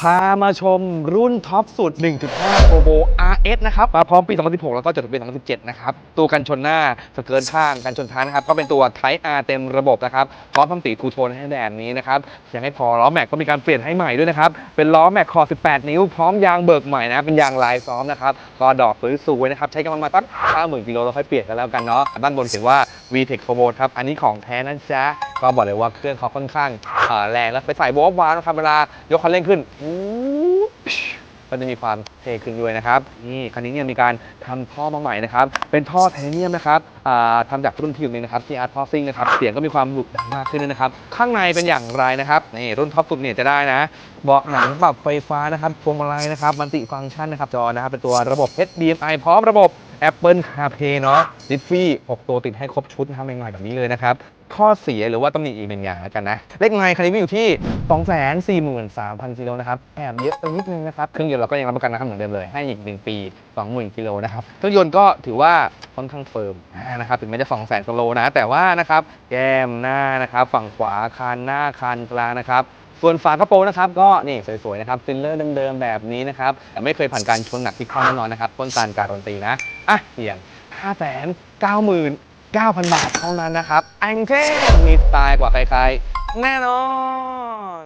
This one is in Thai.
พามาชมรุ่นท็อปสุด 1.5 Turbo RS นะครับ มาพร้อมปี 2016 แล้วก็จดทะเบียน2017 นะครับ ตัวกันชนหน้าสเกิร์ตข้างกันชนท้ายนะครับ ก็เป็นตัว Type R เต็มระบบนะครับ พร้อมทำสีทูโทนให้แดนนี้นะครับ ยังไม่พอล้อแม็กก็มีการเปลี่ยนให้ใหม่ด้วยนะครับ เป็นล้อแม็กคอ 18 นิ้ว พร้อมยางเบิกใหม่นะ เป็นยางลายซ้อมนะครับก็ดอกสวยๆนะครับ ใช้กันมาตั้ง50,000กิโลเราค่อยเปลี่ยนกันแล้วกันเนาะ ด้านบนเขียนว่า VTEC Turbo ครับ อันนี้ของแท้นะจ๊ะ ก็บอกเลยว่าเครื่องเขาค่อนข้างแรงแล้วไปใส่บว์วานะครับเวลายกคันเร่งขึ้นอู้ก็จะมีความเท่ขึ้นด้วยนะครับนี่คันนี้เนี่ยมีการทำท่อมาใหม่นะครับ เป็นท่อไทเทเนียมนะครับอ่าทำจากรุ่นที่อยู่นี้นะครับที่อาร์ตพอซิงนะครับเสียงก็มีความดุดังมากขึ้นด้วยนะครับ ข้างในเป็นอย่างไรนะครับนี่รุ่นท็อปสุดเนี่ยจะได้นะเบาะหนังปรับไฟฟ้านะครับพวงมาลัยนะครับมัลติฟังก์ชันนะครับจอนะครับเป็นตัวระบบ HDMI พร้อมระบบ Apple CarPlay เนาะดิฟฟี่6ตัวติดให้ครบชุดนะครับใหม่ๆแบบนี้เลยนะครับ ข้อเสียหรือว่าตำหนิอีกหนึ่งอย่างแล้วกันนะ เลขไมล์คันนี้มีอยู่ที่ 243,000กิโลนะครับ แอบเยอะไปนิดนึงนะครับ เครื่องยนต์เราก็ยังรับประกันนะครับเหมือนเดิมเลย ให้อีก 1 ปี 20,000กิโลนะครับ เครื่องยนต์ก็ถือว่าค่อนข้างเฟิร์มนะครับ ถึงแม้จะ 200,000กิโลนะ แต่ว่านะครับ แก้มหน้านะครับ ฝั่งขวาคานหน้าคานกลางนะครับ ส่วนฝากระโปรงนะครับก็นี่สวยๆนะครับซิลเลอร์เดิมๆแบบนี้นะครับแต่ไม่เคยผ่านการชนหนักที่ข้อแน่นอนนะครับต้นการการันตีนะอะเพียง599,000 บาทเท่านั้นนะครับอังเท่มีสไตล์กว่าใครๆ แน่นอน